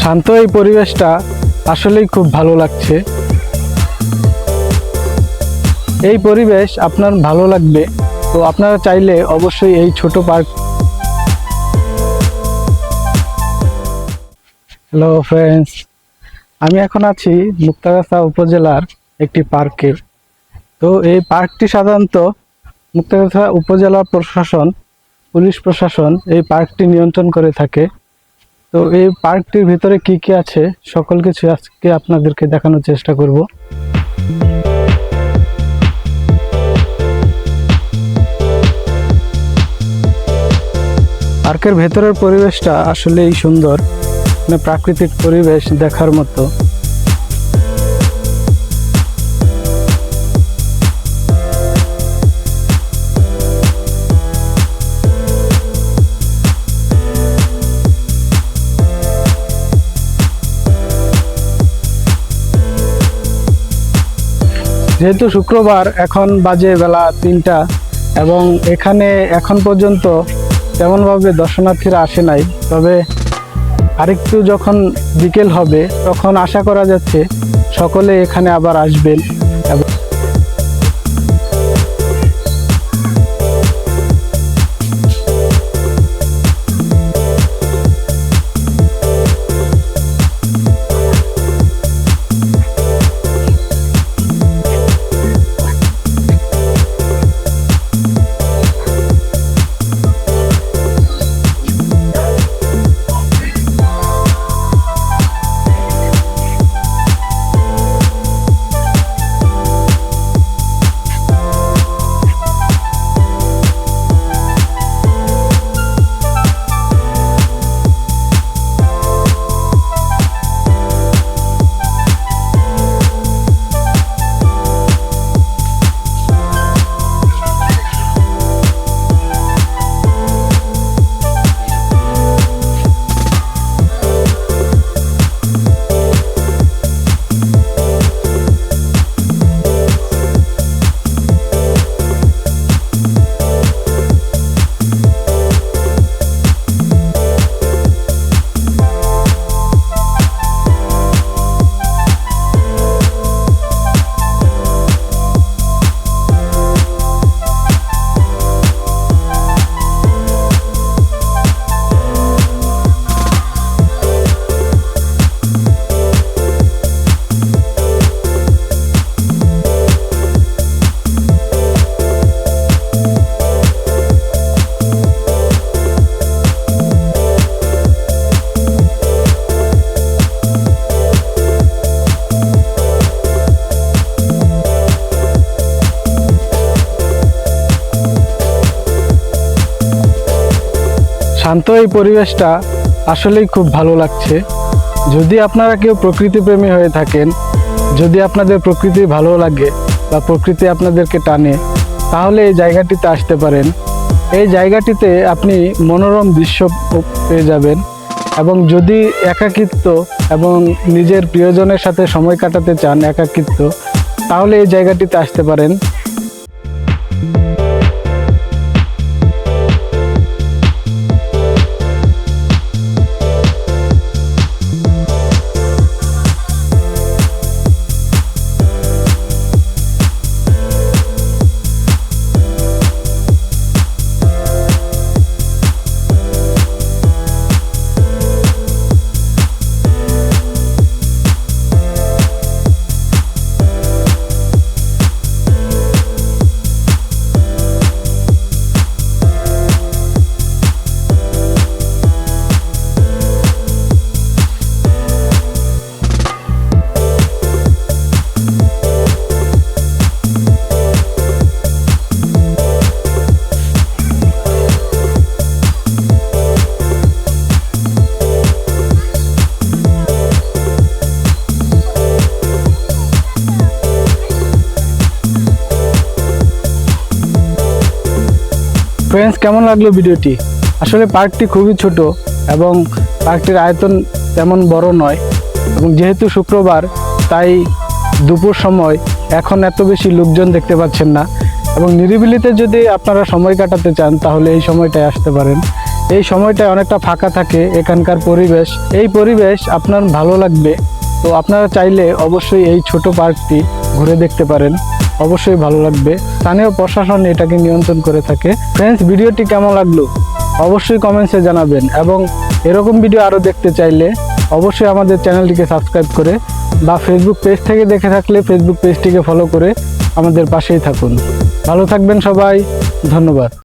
শান্ত এই পরিবেশটা আসলেই খুব ভালো লাগছে। এই পরিবেশ আপনার ভালো লাগবে, তো আপনারা চাইলে অবশ্যই এই ছোট পার্ক হ্যালো ফ্রেন্ডস আমি এখন আছি মুক্তাগাছা উপজেলার একটি পার্কে। তো এই পার্কটি সাধারণত মুক্তাগাছা উপজেলা প্রশাসন, পুলিশ প্রশাসন এই পার্কটি নিয়ন্ত্রণ করে থাকে। তো এই পার্কটির ভিতরে কি কি আছে? সকল কিছু আজকে আপনাদেরকে দেখানোর চেষ্টা করব। পার্কের ভেতরের পরিবেশটা আসলেই সুন্দর। মানে প্রাকৃতিক পরিবেশ দেখার মতো। যেহেতু শুক্রবার, এখন বাজে বেলা তিনটা এবং এখানে এখন পর্যন্ত তেমনভাবে দর্শনার্থীরা আসে নাই। তবে আরেকটু যখন বিকেল হবে, তখন আশা করা যাচ্ছে সকলে এখানে আবার আসবেন এবং শান্ত এই পরিবেশটা আসলেই খুব ভালো লাগছে। যদি আপনারা কেউ প্রকৃতিপ্রেমী হয়ে থাকেন, যদি আপনাদের প্রকৃতি ভালো লাগে বা প্রকৃতি আপনাদেরকে টানে, তাহলে এই জায়গাটিতে আসতে পারেন। এই জায়গাটিতে আপনি মনোরম দৃশ্য পেয়ে যাবেন এবং যদি একাকিত্ব এবং নিজের প্রিয়জনের সাথে সময় কাটাতে চান একাকিত্ব, তাহলে এই জায়গাটিতে আসতে পারেন। ফ্রেন্ডস কেমন লাগল ভিডিওটি? আসলে পার্কটি খুবই ছোট এবং পার্কটির আয়তন তেমন বড় নয়। এবং যেহেতু শুক্রবার, তাই দুপুর সময় এখন এত বেশি লোকজন দেখতে পাচ্ছেন না। এবং নিরিবিলিতে যদি আপনারা সময় কাটাতে চান, তাহলে এই সময়টায় আসতে পারেন। এই সময়টায় অনেকটা ফাঁকা থাকে এখানকার পরিবেশ। এই পরিবেশ আপনার ভালো লাগবে। তো আপনারা চাইলে অবশ্যই এই ছোট পার্কটি ঘুরে দেখতে পারেন। অবশ্যই ভালো লাগবে। স্থানীয় প্রশাসন এটাকে নিয়ন্ত্রণ করে থাকে। ফ্রেন্ডস ভিডিওটি কেমন লাগল? অবশ্যই কমেন্টসে জানাবেন এবং এরকম ভিডিও আরও দেখতে চাইলে অবশ্যই আমাদের চ্যানেলটিকে সাবস্ক্রাইব করে বা ফেসবুক পেজ থেকে দেখে থাকলে ফেসবুক পেজটিকে ফলো করে আমাদের পাশেই থাকুন। ভালো থাকবেন সবাই। ধন্যবাদ।